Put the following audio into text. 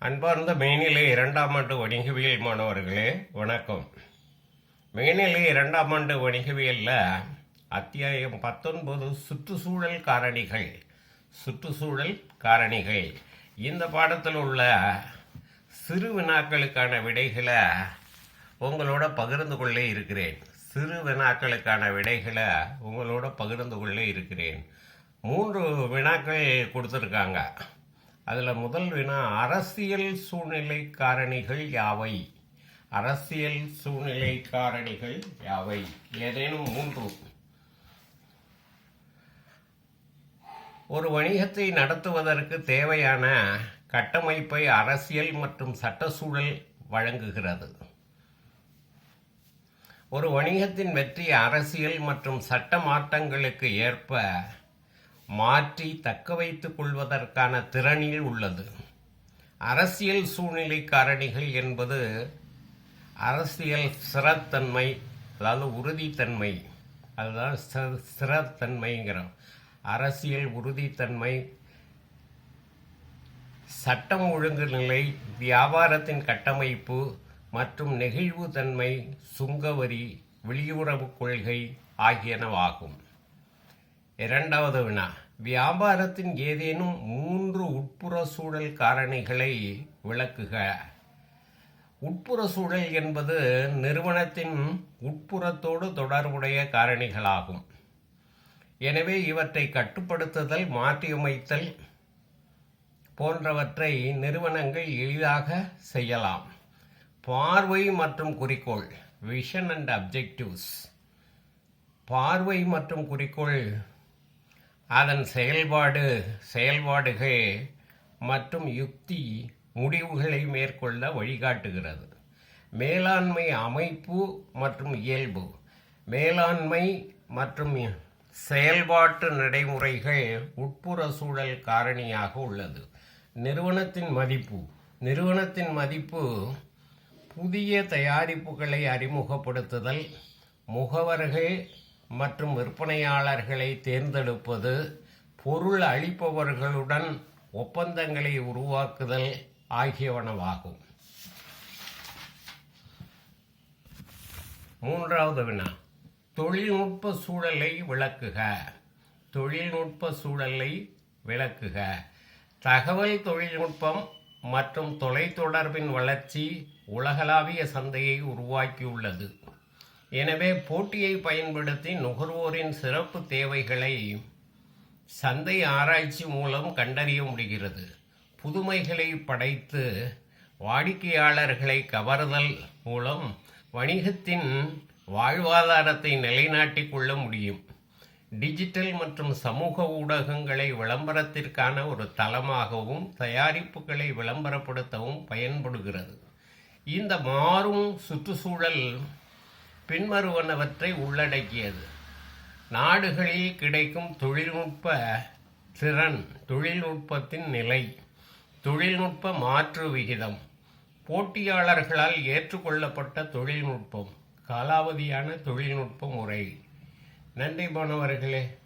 அன்பார்ந்த மேனிலை இரண்டாம் ஆண்டு வணிகவியல் மாணவர்களே வணக்கம். மேனிலை இரண்டாம் ஆண்டு வணிகவியலில் அத்தியாயம் பத்தொன்பது சுற்றுச்சூழல் காரணிகள். சுற்றுச்சூழல் காரணிகள். இந்த பாடத்தில் உள்ள சிறு வினாக்களுக்கான விடைகளை உங்களோட பகிர்ந்து கொள்ளே இருக்கிறேன். சிறு வினாக்களுக்கான விடைகளை உங்களோட பகிர்ந்து கொள்ளே இருக்கிறேன். மூன்று வினாக்கள் கொடுத்துருக்காங்க. அதில் முதல் வினா அரசியல் சூழ்நிலை காரணிகள் யாவை? அரசியல் சூழ்நிலை காரணிகள் யாவை? ஏதேனும் மூன்று. ஒரு வணிகத்தை நடத்துவதற்கு தேவையான கட்டமைப்பை அரசியல் மற்றும் சட்ட சூழல் வழங்குகிறது. ஒரு வணிகத்தின் வெற்றி அரசியல் மற்றும் சட்ட மாற்றங்களுக்கு ஏற்ப மாற்றி தக்க வைத்துக் கொள்வதற்கான திறனில் உள்ளது. அரசியல் சூழ்நிலை காரணிகள் என்பது அரசியல் ஸ்திரத்தன்மை அதாவது உறுதித்தன்மை அதுதான் ஸ்திரத்தன்மைங்கிறோம் அரசியல் உறுதித்தன்மை சட்டம் ஒழுங்கு நிலை வியாபாரத்தின் கட்டமைப்பு மற்றும் நெகிழ்வுத்தன்மை சுங்கவரி வெளியுறவு கொள்கை ஆகியனவாகும். இரண்டாவது வினா. வியாபாரத்தின் ஏதேனும் மூன்று உட்புற சூழல் காரணிகளை விளக்குக. உட்புற சூழல் என்பது நிறுவனத்தின் உட்புறத்தோடு தொடர்புடைய காரணிகளாகும். எனவே இவற்றை கட்டுப்படுத்துதல் மாற்றியமைத்தல் போன்றவற்றை நிறுவனங்கள் எளிதாக செய்யலாம். பார்வை மற்றும் குறிக்கோள் விஷன் அண்ட் அப்ஜெக்டிவ்ஸ் பார்வை மற்றும் குறிக்கோள் அதன் செயல்பாடு செயல்பாடுகள் மற்றும் யுக்தி முடிவுகளை மேற்கொள்ள வழிகாட்டுகிறது. மேலாண்மை அமைப்பு மற்றும் இயல்பு. மேலாண்மை மற்றும் செயல்பாட்டு நடைமுறைகள் உட்புற சூழல் காரணியாக உள்ளது. நிறுவனத்தின் மதிப்பு. நிறுவனத்தின் மதிப்பு புதிய தயாரிப்புகளை அறிமுகப்படுத்துதல் முகவர்கள் மற்றும் விற்பனையாளர்களை தேர்ந்தெடுப்பது பொருள் அளிப்பவர்களுடன் ஒப்பந்தங்களை உருவாக்குதல் ஆகியவனவாகும் மூன்றாவது வினா. தொழில்நுட்ப சூழலை விளக்குக. தொழில்நுட்ப சூழலை விளக்குக. தகவல் தொழில்நுட்பம் மற்றும் தொலைத்தொடர்பின் வளர்ச்சி உலகளாவிய சந்தையை உருவாக்கியுள்ளது. எனவே போட்டியை பயன்படுத்தி நுகர்வோரின் சிறப்பு தேவைகளை சந்தை ஆராய்ச்சி மூலம் கண்டறிய முடிகிறது. புதுமைகளை படைத்து வாடிக்கையாளர்களை கவர்தல் மூலம் வணிகத்தின் வாழ்வாதாரத்தை நிலைநாட்டிக் கொள்ள முடியும். டிஜிட்டல் மற்றும் சமூக ஊடகங்களை விளம்பரத்திற்கான ஒரு தளமாகவும் தயாரிப்புகளை விளம்பரப்படுத்தவும் பயன்படுகிறது. இந்த மாறும் சுற்றுச்சூழல் பின்வருவனவற்றை உள்ளடக்கியது. நாடுகளில் கிடைக்கும் தொழில்நுட்ப திறன் தொழில்நுட்பத்தின் நிலை தொழில்நுட்ப மாற்று விகிதம் போட்டியாளர்களால் ஏற்றுக்கொள்ளப்பட்ட தொழில்நுட்பம் காலாவதியான தொழில்நுட்ப முறை. நன்றி மாணவர்களே.